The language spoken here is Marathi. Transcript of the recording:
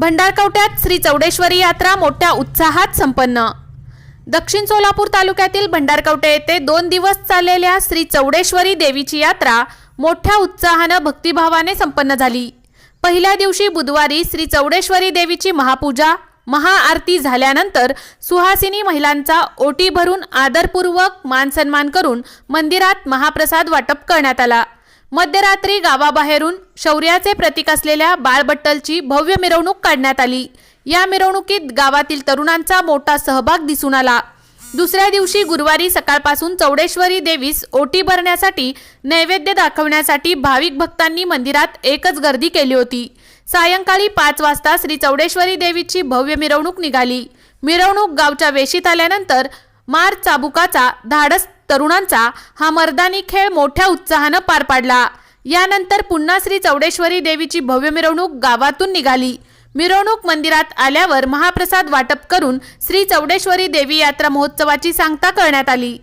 भंडारकवट्यात श्री चौडेश्वरी यात्रा मोठ्या उत्साहात संपन्न. दक्षिण सोलापूर तालुक्यातील भंडारकवटे येथे दोन दिवस चाललेल्या श्री चौडेश्वरी देवीची यात्रा मोठ्या उत्साहानं भक्तिभावाने संपन्न झाली. पहिल्या दिवशी बुधवारी श्री चौडेश्वरी देवीची महापूजा महाआरती झाल्यानंतर सुहासिनी महिलांचा ओटी भरून आदरपूर्वक मानसन्मान करून मंदिरात महाप्रसाद वाटप करण्यात आला. मध्यरात्री गावाबाहेरून शौर्याचे प्रतीक असलेल्या बाळबट्टलची भव्य मिरवणूक काढण्यात आली. या मिरवणुकीत गावातील तरुणांचा मोठा सहभाग दिसून आला. दुसऱ्या दिवशी गुरुवारी सकाळपासून चौडेश्वरी देवीस ओटी भरण्यासाठी नैवेद्य दाखवण्यासाठी भाविक भक्तांनी मंदिरात एकच गर्दी केली होती. सायंकाळी पाच वाजता श्री चौडेश्वरी देवीची भव्य मिरवणूक निघाली. मिरवणूक गावच्या वेशीत आल्यानंतर मार चाबुकाचा धाडस तरुणांचा हा मर्दानी खेळ मोठ्या उत्साहानं पार पाडला. यानंतर पुन्हा श्री चौडेश्वरी देवीची भव्य मिरवणूक गावातून निघाली. मिरवणूक मंदिरात आल्यावर महाप्रसाद वाटप करून श्री चौडेश्वरी देवी यात्रा महोत्सवाची सांगता करण्यात आली.